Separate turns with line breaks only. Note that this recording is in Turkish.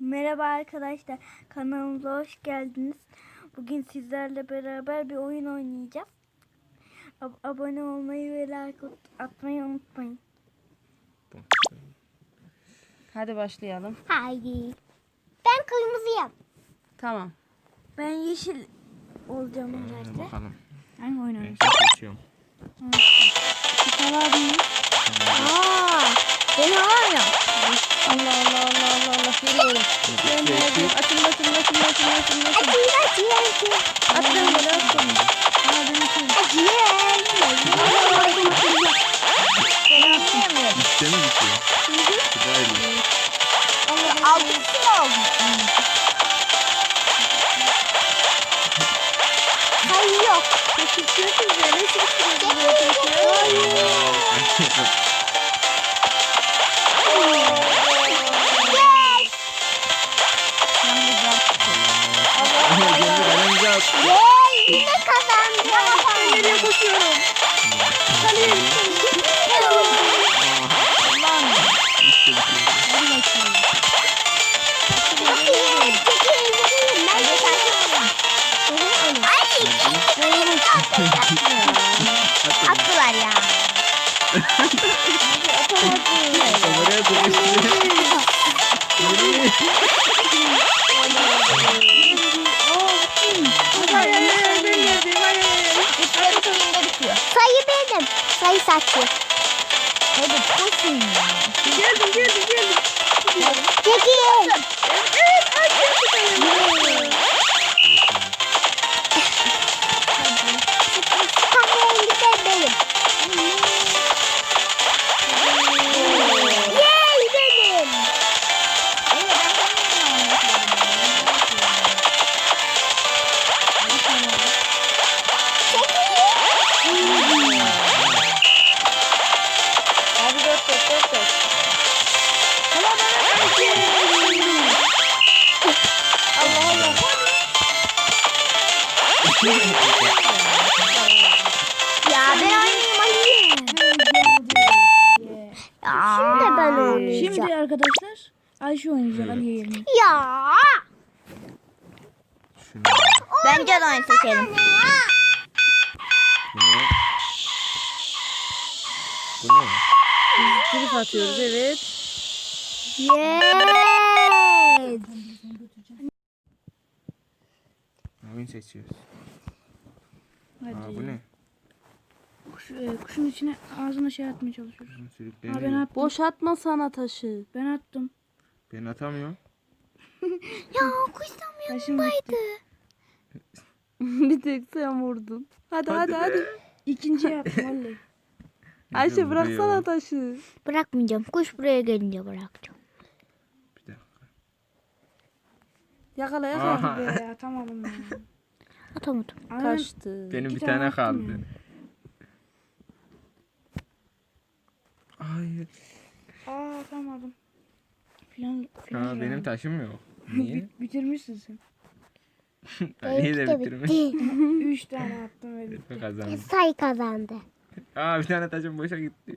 Merhaba arkadaşlar. Kanalımıza hoş geldiniz. Bugün sizlerle beraber bir oyun oynayacağız. Ab- abone olmayı ve like at- atmayı unutmayın.
Hadi başlayalım.
Haydi. Ben kırmızıyım.
Tamam.
Ben yeşil olacağım herhalde.
bakalım.
Hangi oyun. Çıkar abi.
Aa, ben var
Allah Allah Allah Allah Allah. Geliyorum.
Şimdi
Gel
seçtim.
gel. Atın atın atın atın atın atın.
Acıya acıya acıya.
Attım böyle attım.
Acıya.
Üçte mi bitiyor? Güzel.
Altısı oldu. Hayır yok. Yes.
koş.
Yay yine kazandım. Ben geriye koşuyorum. Kaleye gittim. Aklı var ya.
Oraya dolaşıyor.
Sayı saçı. Hadi koşun ya.
Geldim geldim geldim. Dört dört. Allah Allah.
Ya ben oynayayım oynayayım. Ya. Şimdi ben oynayacağım.
Şimdi arkadaşlar Ayşe oynayacak Ali yerine.
Ya.
Şunu.
Bence de oyun seçelim.
Bu ne? Bu ne?
Trip atıyoruz evet.
Yes.
Oyun seçiyoruz.
Hadi.
Aa bu ne?
Kuş, e, kuşun içine ağzına şey atmaya çalışıyoruz. Ha, ben
sürükleniyor.
attım.
Boş atma sana taşı.
Ben attım.
Ben atamıyorum.
Ya kuştan
Taşım gitti.
bir tek sen vurdun. Hadi hadi hadi.
İkinci yaptım vallahi.
Ayşe bıraksana taşı.
Bırakmayacağım. Kuş buraya gelince bırakacağım.
Bir dakika.
Yakala yakala.
Aha.
Be atamadım ya.
Atamadım.
Ama
Kaçtı.
Benim bir
tane
kaldı. Hayır.
Aa atamadım. Filan, filan
Aa, benim taşım yok. Niye?
Bit- bitirmişsin sen.
Ali'yi de
Benimki
bitirmiş.
Üç tane attım ve bitti.
Kazandı.
Say kazandı.
Aa bir tane taşım boşa gitti.